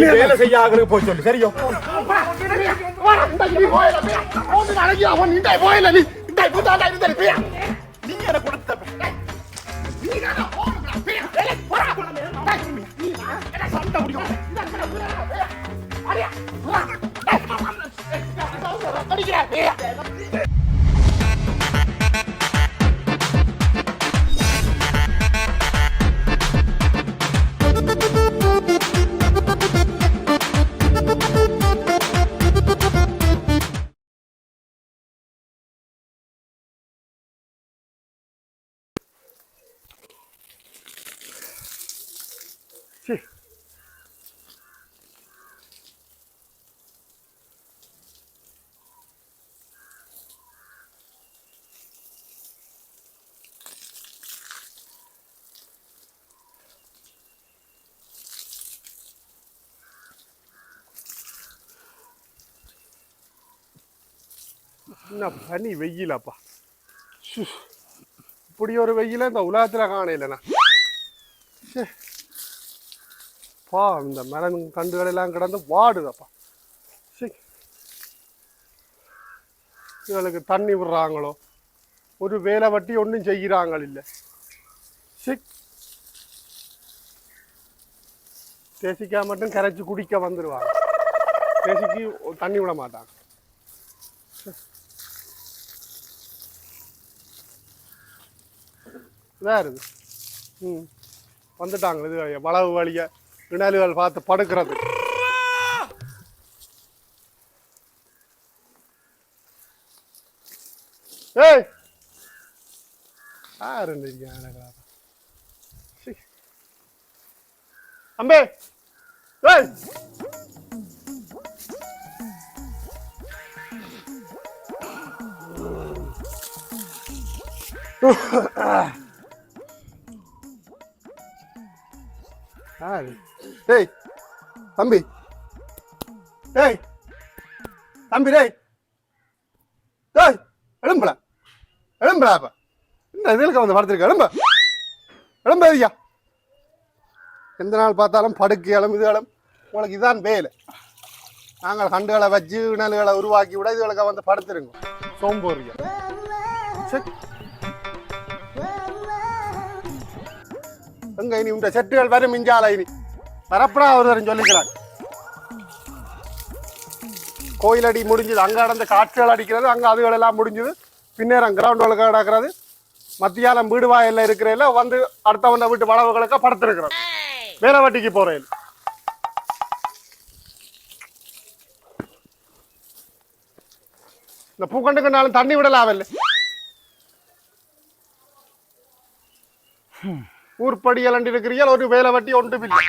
நீ வேலை செய்ய ஆகணும் போய் சொல்லு சரியோ நீங்க எனக்கு என்ன பனி வெயிலப்பா. ஷு. இப்படி ஒரு வெயில இந்த உலகத்துல காண இல்லைண்ணா. பா இந்த மரம் கண்டுகளெல்லாம் கிடந்து வாடுதப்பா. சீ. இவளுக்கு தண்ணி விடுறாங்களோ? ஒரு வேலை வட்டி ஒன்றும் செய்கிறாங்கள் இல்லை. சிக் தேசிக்கா மட்டும் கரைச்சி குடிக்க வந்துடுவாங்க தேசிக்கு தண்ணி விட மாட்டாங்க. இதாக இருக்குது. ம். வந்துட்டாங்க இது வழியா, வளவு வழிய கிணறுகள் பார்த்து படுக்கிறது. ஏய்! யாரு அம்பே! ஏய்! யாரு டேய் தம்பி. டேய் தம்பி டேய். டேய் எழும்புல எழும்புல அப்ப. இந்த இதுக்கு வந்து படுத்திருக்க? எழும்ப. எழும்ப ஐயா எந்த நாள் பார்த்தாலும் படுக்கையாலும் இதுகளும் உங்களுக்கு இதான் வேலை. நாங்கள் கண்டுகளை வச்சு வினல்களை உருவாக்கி விட இதுகளுக்கு வந்து படுத்துருங்க. சோம்போறியா. சரி எங்க இனி இந்த செட்டுகள் வரும் மிஞ்சால இனி வரப்படா ஒருத்தரும் சொல்லிக்கிறான் கோயிலடி முடிஞ்சது. அங்க நடந்த காற்றுகள் அடிக்கிறது அங்க அதுகள் எல்லாம் முடிஞ்சது பின்னேரம் கிரவுண்ட் ஒழுக்க நடக்கிறது மத்தியானம் வீடு வாயில இருக்கிறதில்ல வந்து அடுத்தவன வீட்டு வளவுகளுக்கு படுத்திருக்கிறோம் வேலை வட்டிக்கு போறேன். இந்த பூக்கண்டுக்குனாலும் தண்ணி விடலாவில்லை இல்லை ஊர்படியல் இருக்கிறீர்கள் ஒரு வேலை வட்டி ஒன்றும் இல்லை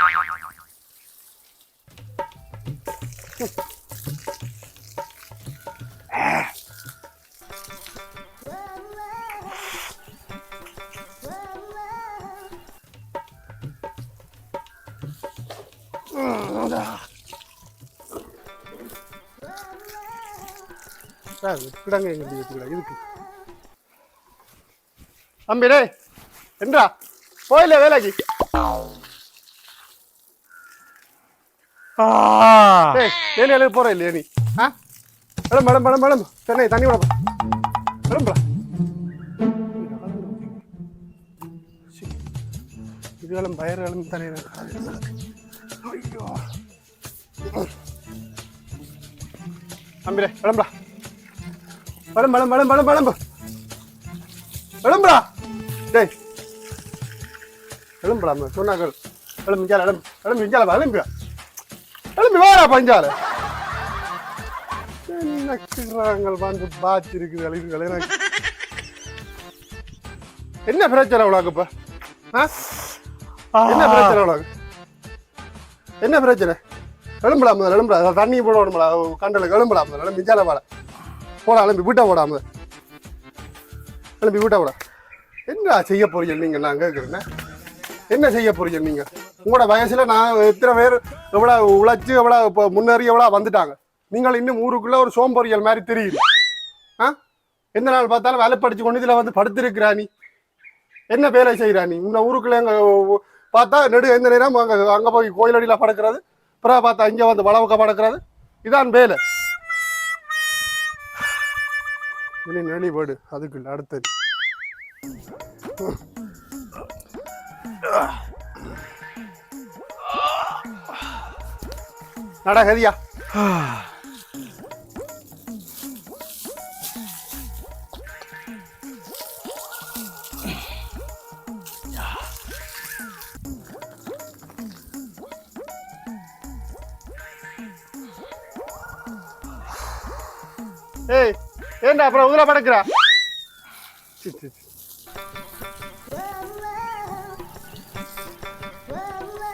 சார் எங்க வச்சுக்கலாம் இதுக்கு. என்றா? போயில வேலைக்கு டேய் வேலை எழுத போற இல்லையா நீ ஆ madam madam madam madam Chennai தண்ணி விட மேடம் இதுகளும் பயிர்களும் தண்ணி ஐயோ தம்பிரே கிளம்புடா madam madam madam madam madam கிளம்புடா டேய் எழும்புடா சொன்னாக்கள் எழும்பு இஞ்சால எழும்பு. எழும்பு இஞ்சால எழும்பு. எழும்பி வாடா பஞ்சால. என்ன கிராங்கள் வந்து பாச்சு இருக்குது அழிவுகள். எனக்கு என்ன பிரச்சனை உனக்கு இப்ப? என்ன பிரச்சனை உனக்கு? என்ன பிரச்சனை? எழும்புடா முதல்ல எழும்புடா. அதான் தண்ணி போடணும்டா கண்டலுக்கு எழும்புடா முதல்ல எழும்பி இஞ்சால வாடா. போடா எழும்பி வீட்டை போடா முதல்ல. எழும்பி வீட்டை போடா. என்ன செய்ய போறீங்க நீங்க? நான் கேட்குறேன் என்ன செய்ய போறீங்க நீங்க? உங்களோட வயசுல நான் எத்தனை பேர் எவ்வளவு உழைச்சு எவ்வளவு இப்போ முன்னேறி எவ்வளவு வந்துட்டாங்க? நீங்கள் இன்னும் ஊருக்குள்ள ஒரு சோம்பொறியல் மாதிரி தெரியுது. ஆ? எந்த நாள் பார்த்தாலும் வேலை படிச்சு கொண்டு இதுல வந்து படுத்திருக்கிறா நீ? என்ன வேலை செய்கிறா நீ? இந்த ஊருக்குள்ள எங்க பார்த்தா நெடு எந்த நேரம் அங்க அங்க போய் கோயிலடியில படுக்கிறது அப்புறம் பார்த்தா இங்கே வந்து வளவுக்க படுக்கிறது இதான் வேலை. இனி நெளி போடு அதுக்குள்ள அடுத்தது. நட ஹரியா ஏய் ஏண்டா அப்புறம் உதிர படக்குறா?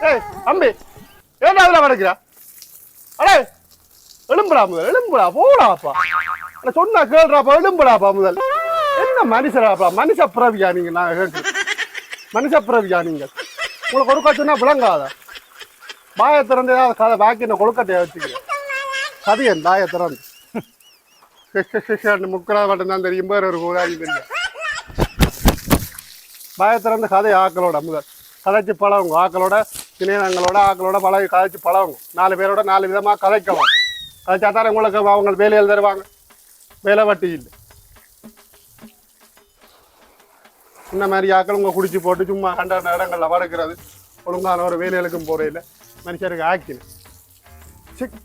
ஏய் அம்பி ஏண்டா உதிர படக்குறா அடே எலும்புடா முதல் எலும்புடா போடாப்பா நான் சொன்னா கேள்றாப்பா எலும்புடாப்பா முதல். என்ன மனுஷராப்பா மனுஷ பிறவியா நீங்க நான் கேட்கு மனுஷ பிறவியா நீங்க? உங்களுக்கு ஒரு சொன்னா விளங்காத. பாய திறந்து ஏதாவது கதை பாக்கி என்ன கொழுக்கட்டையை வச்சுக்கிறேன் சதியன் பாய திறந்து. முக்கடா மட்டும்தான் தெரியும் பேர் ஒரு உதாரி பாய திறந்து கதை ஆக்களோட முதல். கதைச்சு பழகுங்க. ஆக்களோட இணையங்களோட ஆக்களோட பழகி கதைச்சு பழகுங்க. நாலு பேரோட நாலு விதமாக கதைக்கலாம். கதைச்சா தான் உங்களுக்கு அவங்க வேலையில் தருவாங்க. வேலை வட்டி இல்லை. இந்த மாதிரி ஆக்கள் உங்க குடிச்சு போட்டு சும்மா கண்டான இடங்களில் வடக்கிறது ஒழுங்கான ஒரு வேலைகளுக்கும் போறையில் மனுஷருக்கு ஆக்கினு. சிக்.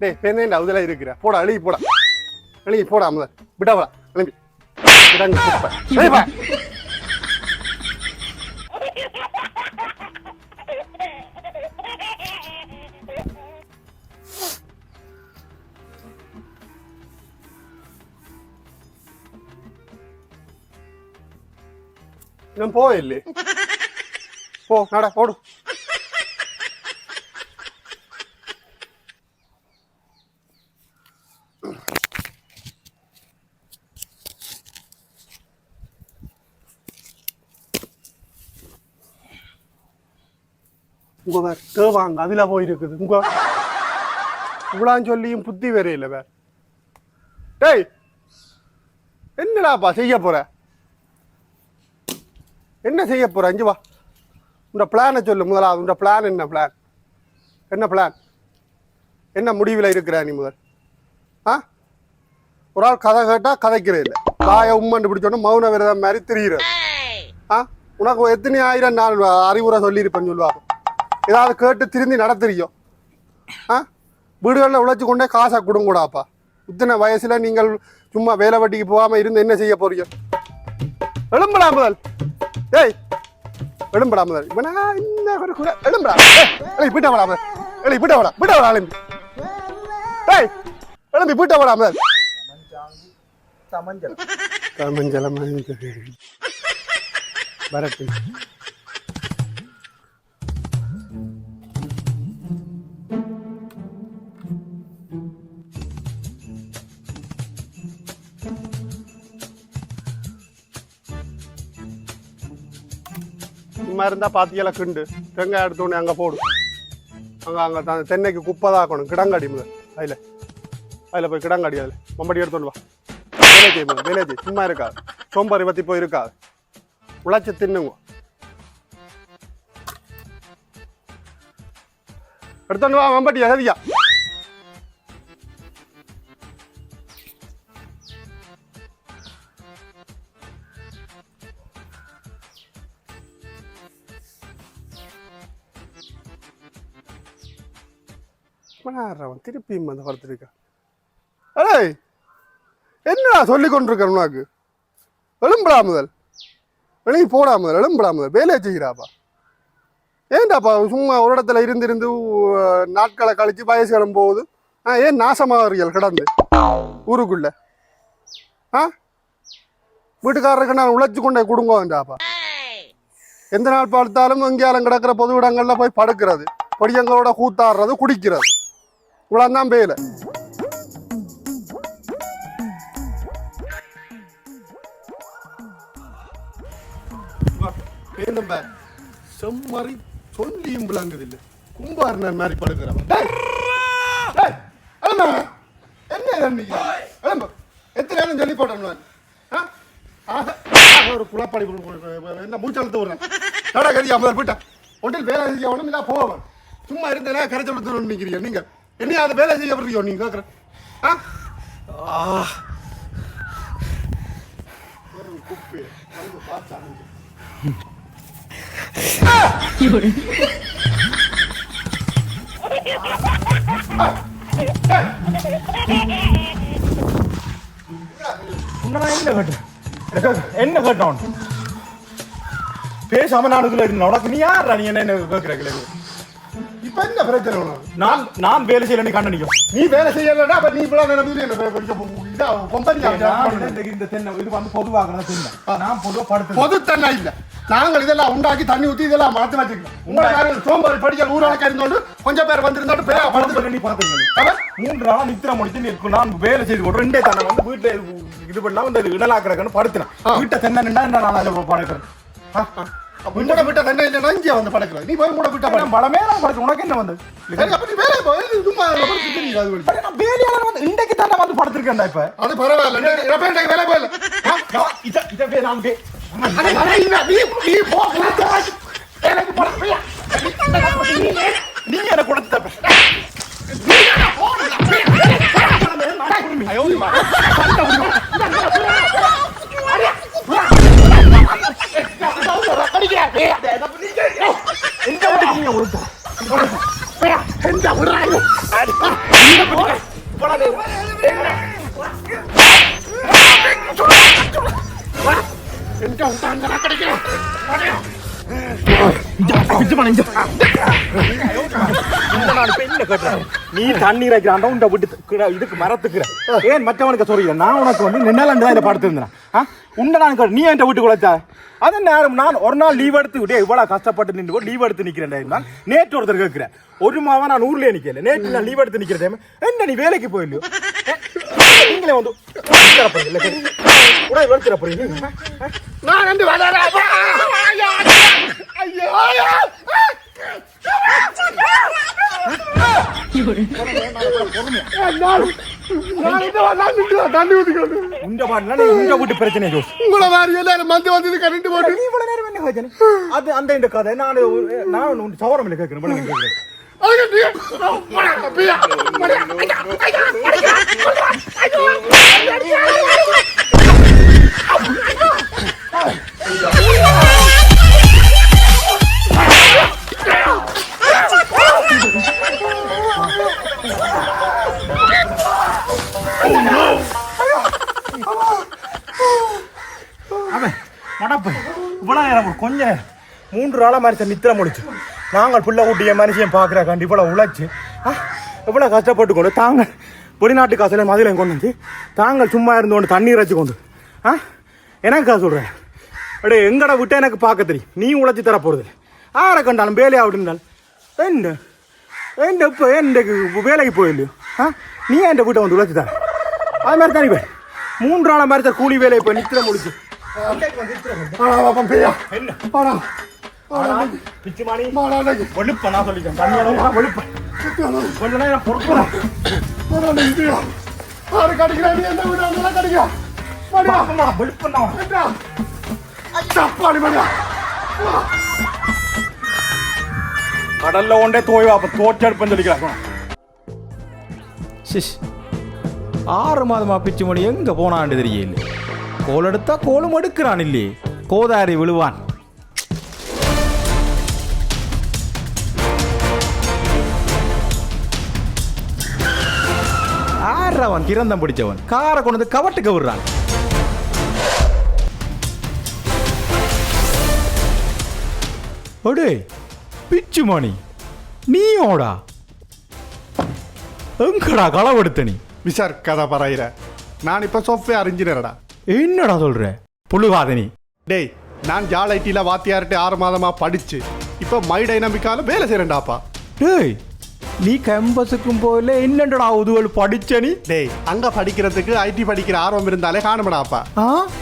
டேய் பேந்தேண்டா அதுல இருக்கிற போடா எழுதி போடா எழுதி போடா முதல் விடவா எழுதி விடாங்க குப்பை எழுதிப்பா இன்னும் போயில்லே போ வேற தேவாங்க அதுல போயிருக்குது உங்க இவ்வளான்னு சொல்லியும் புத்தி வேற இல்லை வேற டேய் என்னடாப்பா செய்ய போற? என்ன செய்ய போற? அஞ்சு வா. உண்ட பிளானை சொல்லு முதலாவது. உண்ட பிளான் என்ன பிளான் என்ன பிளான் என்ன முடிவில் இருக்கிற நீ முதல்? ஆ? ஒரு ஆள் கதை கேட்டால் கதைக்கிறது இல்லை. வாயை உம்மண்டு பிடிச்சோன்னு மௌன விரதம் மாதிரி தெரிகிறது ஆ? உனக்கு எத்தனை ஆயிரம் நான் அறிவுரை சொல்லியிருப்பேன்னு சொல்லுவாங்க. ஏதாவது கேட்டு திருந்தி நடத்துறியோ ஆ? வீடுகளில் உழைச்சி கொண்டே காசை கொடுங்கூடாப்பா. இத்தனை வயசில் நீங்கள் சும்மா வேலை வட்டிக்கு போகாமல் இருந்து என்ன செய்ய போறீங்க? எழும்படா முதல். ஏய் எழும்படா முதல். இவனா என்ன ஒரு குறை? எழும்படா. எழுப்பி வீட்டை வாடா முதல். எழுப்பி வீட்டை வாடா. வீட்டை வாடா எழும்பி. ஏய் எழும்பி வீட்டை வாடா முதல். சமஞ்சல் கமஞ்சலம் வரட்டு சும்மா இருந்தால் பாத்தியெல்லாம் கிண்டு தேங்காய் எடுத்தோடனே அங்கே போடும் அங்கே அங்கே தான் தென்னைக்கு குப்பை தான் ஆக்கணும். கிடங்காடி முதல் அதில். அதில் போய் கிடங்காடி அதில். மம்படி எடுத்துட்டு வா. வேலை செய்ய முதல் வேலை செய்ய. சும்மா இருக்காது. சோம்பேறி பற்றி போய் இருக்காது. உழைச்சி தின்னுங்க. எடுத்துட்டு வா மம்பட்டி சரியா அவன் திருப்பியும் வந்து படுத்திருக்கான் ஏய் என்னடா சொல்லி கொண்டிருக்கிறேன் உனக்கு? எழும்படா முதல். வெளியே போடா முதல் எலும்புடா முதல். வேலையை செய்கிறாப்பா. ஏன்டாப்பா சும்மா ஒரு இடத்துல இருந்து இருந்து நாட்களை கழிச்சு வயசுகளும் போகுது? ஆ ஏன் நாசமாகறீர்கள் கிடந்து? ஊருக்குள்ள. ஆ? வீட்டுக்காரருக்கு நான் உழைச்சி கொண்டே கொடுங்க எந்த நாள் பார்த்தாலும் எங்கேயாலும் கிடக்கிற பொது இடங்கள்ல போய் படுக்கிறது. பொடியங்களோட கூத்தாடுறது குடிக்கிறது. இவ்வளோ தான் பேல வேணும் செம்மறி சொல்லியும் விளங்குது இல்லை கும்பாரணன் மாதிரி படுக்கிறவன். என்ன எத்தனை நேரம் சொல்லி போட்டோம்ல ஆ? ஒரு குழப்பாடி என்ன மூச்சழுத்து விடுறேன். கடை கறி முதல் போயிட்டேன் ஒன்றில் வேலை செய்ய இல்லை போவேன். சும்மா இருந்தேன்னா கரைச்சல் எடுத்து நிற்கிறீங்க நீங்கள் என்ன அதை வேலை செய்ய விடுறீங்க நீங்கள் கேட்குறேன் என்ன கேட்டேன் என்ன கேட்டான் பேசாம நாடுக்குள்ள இருந்தேன் உனக்கு நீ யாரா நீ என்ன என்ன கேட்கிற என்ன பிரச்சனை உனக்கு? நான் நான் வேலை செய்யல நீ கண்ணு நிக்கும் நீ வேலை செய்யலன்னா அப்ப நீ இப்பலாம் நினைப்பது என்ன கொஞ்சம் இதா கொம்பனி இந்த தென்னை இது வந்து பொதுவாக தென்னை. நான் பொதுவா படுத்து பொது தண்ணா இல்ல. நாங்கள் இதெல்லாம் உண்டாக்கி தண்ணி ஊத்தி இதெல்லாம் மாத்தி வச்சுக்கலாம் உங்களை நாங்கள் சோம்பேறி படிக்க ஊராளுக்கு இருந்தோண்டு கொஞ்சம் பேர் வந்திருந்தோட்டு பேர படுத்து நீ பாத்துங்க மூன்று நாளா நித்திர முடிச்சு நீ இருக்கு. நான் வேலை செய்து கொண்டு ரெண்டே தன்னை வந்து வீட்டுல இது பண்ணாம இந்த இடலாக்குறக்கன்னு படுத்தினேன் வீட்டை தென்னை இந்த நான் அதை படுக்கிறேன். உங்களோட விட்ட தண்ணி இல்லைன்னா இங்கே வந்து படுக்கிற நீ போய் விட்ட படம் பலமே நான் உனக்கு என்ன நீ வேலை சும்மா வேலையாளர் வந்து இன்றைக்கு தானே வந்து படுத்திருக்கேன்டா இப்ப அது பரவாயில்ல நீ எப்ப இன்றைக்கு வேலை போயில நான் இத இத வே நான் வே நீ நீ போ எனக்கு படுத்து எங்க நீ தண்ணீர் வைக்கிறான் உண்ட விட்டு இதுக்கு மரத்துக்குற. ஏன் மற்றவனுக்கு சொல்றீங்க? நான் உனக்கு வந்து நின்னாலண்டு தான் இதை படுத்திருந்தேன் உண்டை நான் நீ என் வீட்டுக்கு குழைச்சா அது நேரம் நான் ஒரு நாள் லீவ் எடுத்து விட்டே இவ்வளவு கஷ்டப்பட்டு நின்று லீவ் எடுத்து நிற்கிறேன் நான் நேற்று ஒருத்தர் கேட்கிறேன் ஒரு மாவன் நான் ஊர்லயே நிக்கல. நேற்று நான் லீவ் எடுத்து நிக்கிற டைம் என்ன நீ வேலைக்கு போயில்லையோ? நீங்களே வந்து உடனே வெளுத்துற போறீங்க நான் வந்து வளர? அது அந்த கதை நான் நான் சவரம் கேட்கிறேன் அவன் மடப்பு இவ்வளோ நேரம் கொஞ்ச நேரம் மூன்று நாளாக மாதிரி நித்திர முடிச்சு. நாங்கள் புள்ள ஊட்டிய மனுஷன் பார்க்குற கண்டி இவ்வளோ உழைச்சி ஆ இவ்வளோ கஷ்டப்பட்டு கொண்டு தாங்கள் வெளிநாட்டு காசுல மதுரை கொண்டு வந்து தாங்கள் சும்மா இருந்து கொண்டு தண்ணீர் வச்சு கொண்டு ஆ எனக்கா சொல்கிறேன் அப்படியே எங்கட விட்டு எனக்கு பார்க்க தெரியும். நீ உழைச்சி தர போகிறது ஆரை கண்டாலும் வேலையா விட்டுருந்தால் என்ன? என்ன இப்போ எனக்கு வேலைக்கு போயில்லையோ ஆ நீ என் வீட்டை வந்து உழைச்சி தர? அது மாதிரி தானே போய் மூன்று நாள் மாதிரி தான் கூலி வேலையை இப்போ நித்திர முடிச்சு. என்ன. பிச்சுமானி. வெளுப்ப நான் சொல்லிட்டேன் தண்ணியோட வெளுப்ப. கொஞ்ச நேரம் பிரியா. ஆறு கடிக்கிறா, நீ எந்த வீடு வந்தாலும் கடிக்கிறா. போடியா. வெளுப்பண்ணா? சப்பாளி மணியா. கடல்ல ஒன்றே தோய்வா அப்ப தோற்றெடுப்பேன்னு சிஷ் ஆறு மாதமா பிச்சு மணி எங்க போனான்னு தெரியல கோல் எடுத்தா கோலும் எடுக்கிறான் இல்லையே. கோதாரி விழுவான். ஆறவன் கிரந்தம் பிடிச்சவன். காரை கொண்டு வந்து கவட்டுக்கு விடுறான் ஒடே பிச்சு மணி. நீயோடா. எங்கடா களவெடுத்த நீ? விசார் கதை பராயிர நான் இப்ப சாஃப்ட்வேர் இன்ஜினியரடா என்னடா சொல்ற? புழுகாத நீ. டேய் நான் ஜால் ஐடியில் வாத்தியார்ட்டு ஆறு மாதமா படிச்சு இப்போ மை டைனமிக்கால வேலை செய்கிறேன்டாப்பா டேய் நீ கேம்பஸுக்கும் போகல என்னடா உதுவல் படிச்ச நீ? டேய் அங்க படிக்கிறதுக்கு ஐடி படிக்கிற ஆர்வம் இருந்தாலே காணுமடா அப்பா.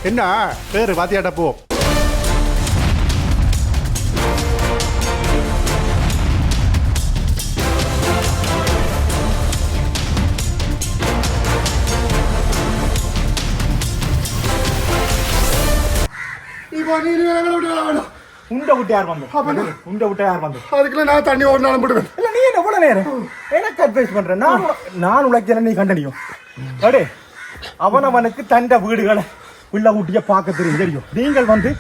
என்ன? பேரு பாத்தியாட்ட போ. நீ போய் வேணும். உண்ட விட்டு யார் வந்து உண்ட விட்டு யார் அதுக்குள்ள நான் தண்ணி ஒரு நாளும் விடுவேன் இல்ல நீ என்ன எவ்வளவு நேரம்? எனக்கு அட்வைஸ் பண்ற நான் நான் உழைக்கிற நீ கண்டனியும் அடே அவனவனுக்கு தண்ட வீடுகளை உள்ள ஊட்டிய பார்க்க தெரியும் தெரியும். நீங்கள் வந்து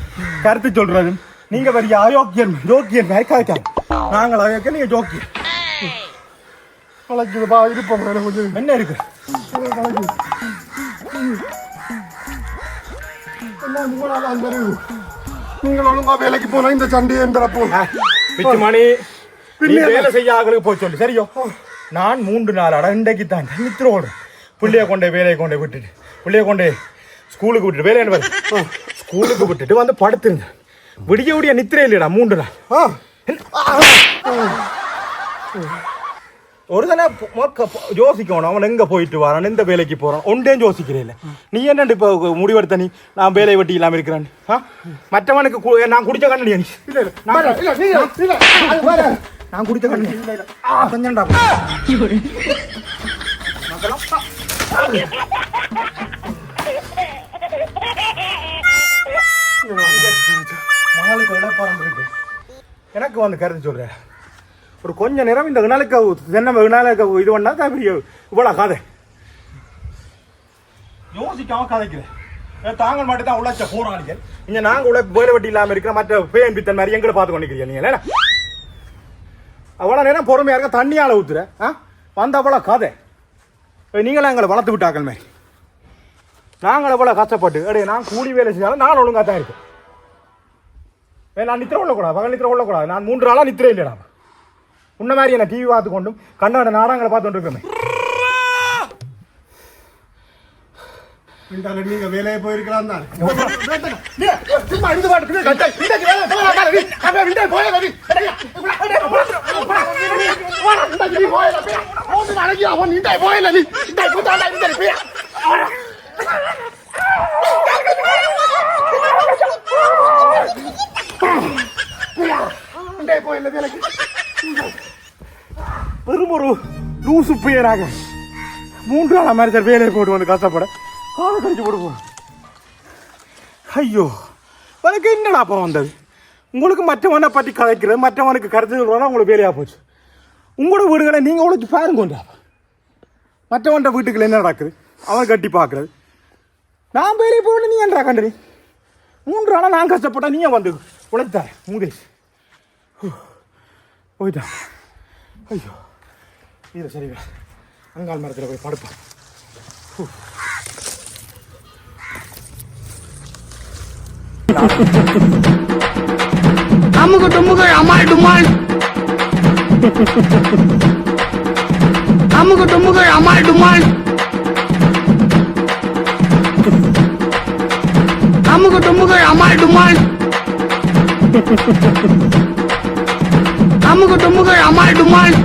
கருத்து சொல்றது நீங்க பெரிய அயோக்கியன் ஜோக்கியன் கதைக்காது நாங்கள் அயோக்கியன் நீங்க ஜோக்கியன். கலக்குது பா இருப்போம் கொஞ்சம் என்ன இருக்கு? எல்லாம் உங்களால அந்த. நீங்கள் ஒழுங்கா வேலைக்கு போனா இந்த சண்டையை எந்த போ பிச்சுமணி நீ வேலை செய்ய ஆகளுக்கு போய் சொல்லு சரியோ? நான் மூன்று நாள் அட இன்றைக்கு தான் நித்திர ஓடுறேன் பிள்ளைய கொண்டே வேலையை கொண்டே விட்டுட்டு பிள்ளைய கொண்டே ஸ்கூலுக்கு விட்டுட்டு வேலை என்ன ஸ்கூலுக்கு விட்டுட்டு வந்து படுத்திருந்தேன் விடிய விடிய நித்திரை இல்லைடா மூன்று நாள். ஆ. ஒரு தானே யோசிக்கணும் அவன் எங்க போயிட்டு வரான் எந்த வேலைக்கு போறான் ஒன்றேயும் யோசிக்கிறேன் நீ என்ன இப்போ முடிவெடுத்த நீ நான் வேலை வெட்டி இல்லாம இருக்கிறேன் ஆ? மற்றவனுக்கு நான் குடிச்ச கண்ணடியா நீ இல்ல இல்ல பாரு, இல்ல இல்ல. நான் குடிச்ச கொஞ்சம்டா மகளுக்கு எனக்கு வந்து கருத்து சொல்றேன் ஒரு கொஞ்ச நேரம் இந்த வினாலுக்கு தென்னை வினாலுக்கு இது பண்ணா தான் பெரிய இவ்வளோ கதை. யோசிக்காம கதைக்கிறேன். தாங்கள் மட்டும் தான் உழைச்ச போராளிகள். இங்க நாங்க உழை வேலை வெட்டி இல்லாம இருக்கிற மற்ற பேன் பித்தன் மாதிரி எங்களை பார்த்து கொண்டிருக்கிறீங்க நீங்க என்ன அவ்வளோ நேரம் பொறுமையா இருக்க தண்ணியால ஊத்துற. ஆ? வந்த அவ்வளோ கதை. நீங்களாம் எங்களை வளர்த்து விட்டாக்கள் மாதிரி. நாங்கள் எவ்வளோ கஷ்டப்பட்டு அடே நான் கூலி வேலை செஞ்சாலும் நான் ஒழுங்கா தான் இருக்கேன். நான் நித்திர கொள்ளக்கூடாது பகல் நித்திர கொள்ளக்கூடாது. நான் மூன்று நாளாக நித்திர இல்லைடா. உன்ன மாதிரி என்ன டிவி பார்த்து கொண்டும் கண்ணாட நாடகங்களை பார்த்து கொண்டு இருக்கமே நீங்க வேலையை போயிருக்கலாம் தான் சும்மா இந்த பாட்டு கட்டை இந்த வேலை போகாத ரவி அவன் விண்டே போய ரவி வெறும் ஒரு லூசு புயராக மூன்று நாள் மாதிரி தான் வேலையை போட்டு வந்து கஷ்டப்பட காலை கடிச்சு போடுவோம் ஐயோ உனக்கு என்னடா அப்போ வந்தது? உங்களுக்கு மற்றவனை பற்றி கதைக்கிறது மற்றவனுக்கு கருத்து சொல்கிறதா உங்களுக்கு வேலையாக போச்சு. உங்களோட வீடுகளை நீங்கள் உழைச்சி பாருங்க கொண்டா மற்றவன்ட வீட்டுக்குள்ள என்ன நடக்குது? அவன் கட்டி பார்க்குறது. நான் வேலையை போகணும் நீ என்னடா கண்டு மூன்று நாளாக நான் கஷ்டப்பட்டா நீ வந்து உழைத்தார் மூதேஷ். போயிட்டான் ஐயோ. இது சரி அங்கால் மரத்தில் போய் படுப்பேன் அமுகு டுமுகு அமால் டுமால் அமுகு டுமுகு அமால் டுமால் அமுகு டுமுகு அமால் டுமால் அமுகு டுமுகு அமால் டுமால்